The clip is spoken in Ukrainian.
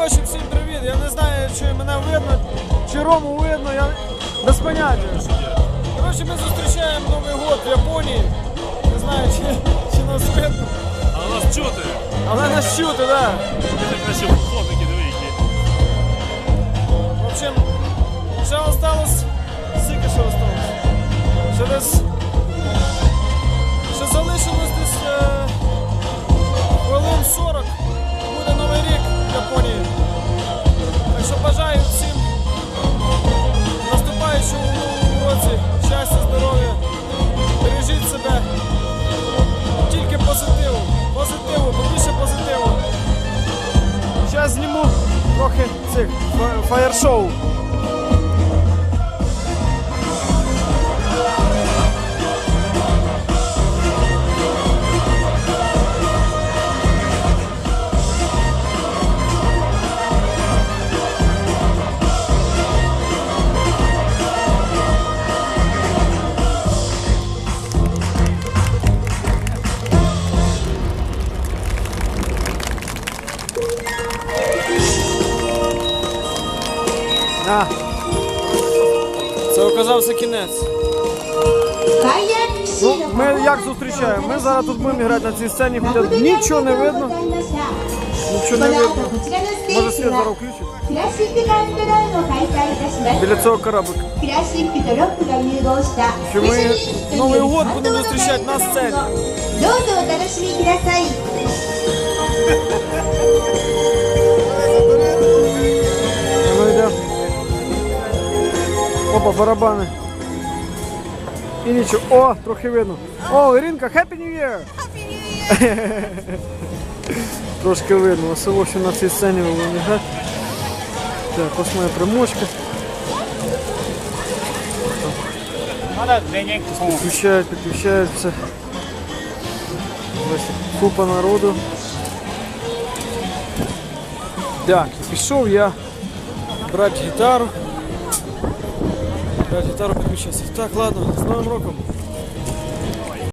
Коротше, всім привіт. Я не знаю, чи мене видно, чи Рому видно, я без поняття. Коротше, ми зустрічаємо Новий год в Японії. Не знаю, чи, чи нас видно. Але нас чути? Але нас чути, так. Да. Зараз зніму трохи цих фаєр-шоу. А. Це оказався кінець. Ну, Ми як зустрічаємо? Ми зараз тут будемо грати на цій сцені, хоча нічого не видно. Нічого не видно. Може світ зараз включить? Біля цього кораблика. Що ми Новий год будемо зустрічати на сцені. Опа, барабани. І нічого. О, трохи видно. О, Іринка, Happy New Year! Трошки видно, село, що на цій сцені ви будете грати. Так, ось моя примочка. Підключають, підключаються. Ось купа народу. Так, пішов я брати гітару. Брати гітару підключився. Так, ладно, з Новим роком.